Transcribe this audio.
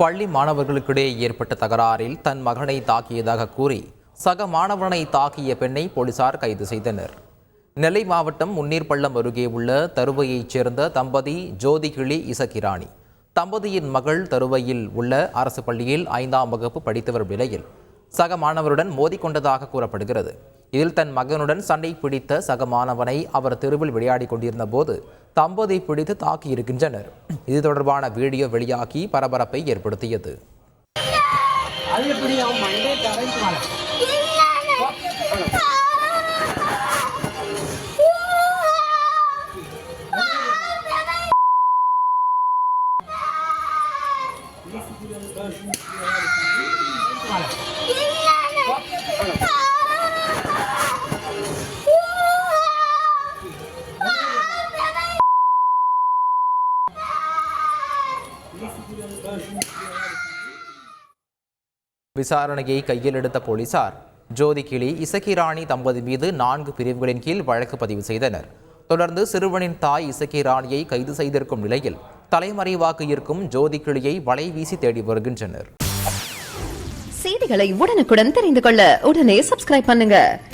பள்ளி மாணவர்களுக்கிடையே ஏற்பட்ட தகராறில் தன் மகனை தாக்கியதாக கூறி சக மாணவனை தாக்கிய பெண்ணை போலீசார் கைது செய்தனர். நெல்லை மாவட்டம் முன்னீர்பள்ளம் அருகே உள்ள தருவையைச் சேர்ந்த தம்பதி ஜோதிகிளி இசக்கிராணி தம்பதியின் மகள் தருவையில் உள்ள அரசு பள்ளியில் ஐந்தாம் வகுப்பு படித்து வரும் நிலையில் சக மாணவருடன் மோதிக்கொண்டதாக கூறப்படுகிறது. இதில் தன் மகனுடன் சண்டை பிடித்த சக மாணவனை அவர் தெருவில் விளையாடிக் கொண்டிருந்த போது தம்பதி பிடித்து தாக்கியிருக்கின்றனர் இது தொடர்பான வீடியோ வெளியாகி பரபரப்பை ஏற்படுத்தியது. அது விசாரணையை கையில் எடுத்த போலீசார் ஜோதி ஜோதிகிளி இசக்கிராணி தம்பதி மீது நான்கு பிரிவுகளின் கீழ் வழக்கு பதிவு செய்தனர். தொடர்ந்து சிறுவனின் தாய் இசக்கிராணியை கைது செய்திருக்கும் நிலையில் தலைமறைவாக இருக்கும் ஜோதிகிளியை வலை வீசி தேடி வருகின்றனர். செய்திகளை உடனுக்குடன் தெரிந்து கொள்ள உடனே சப்ஸ்கிரைப் பண்ணுங்க.